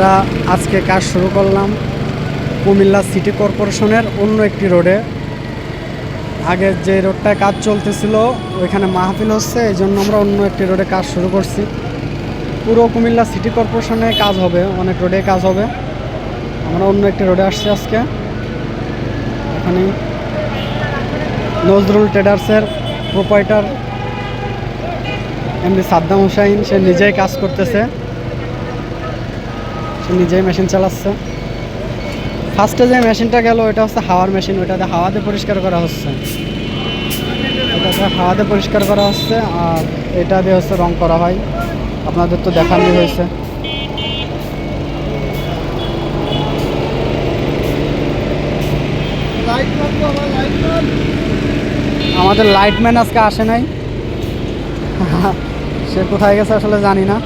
আমরা আজকে কাজ শুরু করলাম কুমিল্লা সিটি কর্পোরেশনের অন্য একটি রোডে। আগে যে রোডটায় কাজ চলতেছিল, ওইখানে মাহফিল হচ্ছে এই জন্য আমরা অন্য একটি রোডে কাজ শুরু করছি। পুরো কুমিল্লা সিটি কর্পোরেশনে কাজ হবে, অনেক রোডে কাজ হবে। আমরা অন্য একটি রোডে আসছি আজকে। এখানে নজরুল ট্রেডার্সের প্রোপাইটার এমনি সাদ্দাম হুসাইন, সে নিজেই কাজ করতেছে। নিজেই মেশিন চালাচ্ছে। ফার্স্টে যে মেশিনটা গেল এটা হচ্ছে হাওয়ার মেশিন ওটাতে হাওয়াতে পরিষ্কার করা হচ্ছে। এটাতে হাওয়াতে পরিষ্কার করা হচ্ছে, আর এটা দিয়ে হচ্ছে রং করা হয়। আপনাদের তো দেখানোই হয়েছে। আমাদের লাইটম্যান আজকে আসে নাই। সে কোথায় গেছে আসলে জানি না।